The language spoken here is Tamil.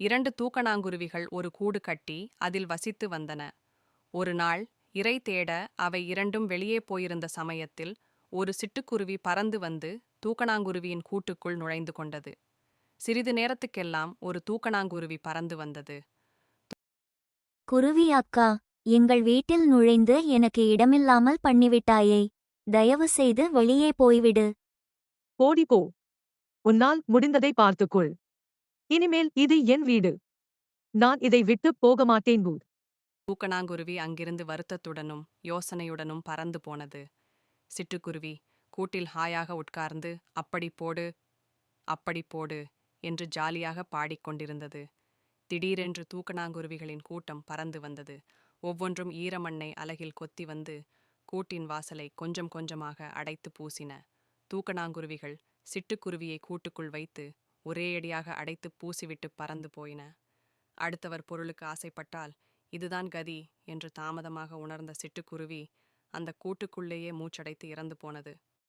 இரண்டு தூக்கணாங்குருவிகள் ஒரு கூடு கட்டி அதில் வசித்து வந்தன. ஒரு நாள் இரை தேட அவை இரண்டும் வெளியே போயிருந்த சமயத்தில் ஒரு சிட்டுக்குருவி பறந்து வந்து தூக்கணாங்குருவியின் கூட்டுக்குள் நுழைந்து கொண்டது. சிறிது நேரத்துக்கெல்லாம் ஒரு தூக்கணாங்குருவி பறந்து வந்தது. குருவி அக்கா எங்கள் வீட்டில் நுழைந்து எனக்கு இடமில்லாமல் பண்ணிவிட்டாயே தயவு செய்து வெளியே போய்விடு. போடி போ. உன்னால் முடிந்ததை பார்த்துக்கொள். இனிமேல் இது என் வீடு. நான் இதை விட்டு போக மாட்டேன் பூ தூக்கணாங்குருவி அங்கிருந்து வருத்தத்துடனும் யோசனையுடனும் பறந்து போனது. சிட்டுக்குருவி கூட்டில் ஹாயாக உட்கார்ந்து அப்படி போடு அப்படி போடு என்று ஜாலியாக பாடிக்கொண்டிருந்தது திடீரென்று தூக்கணாங்குருவிகளின் கூட்டம் பறந்து வந்தது. ஒவ்வொன்றும் ஈரமண்ணை அலகில் கொத்தி வந்து கூட்டின் வாசலை கொஞ்சம் கொஞ்சமாக அடைத்து பூசின. தூக்கணாங்குருவிகள் சிட்டுக்குருவியை கூட்டுக்குள் வைத்து ஒரேயடியாக அடைத்து பூசிவிட்டு பறந்து போயின. அடுத்தவர் பொருளுக்கு ஆசைப்பட்டால் இதுதான் கதி என்று தாமதமாக உணர்ந்த சிட்டுக்குருவி அந்த கூட்டுக்குள்ளேயே மூச்சடைத்து இறந்து போனது.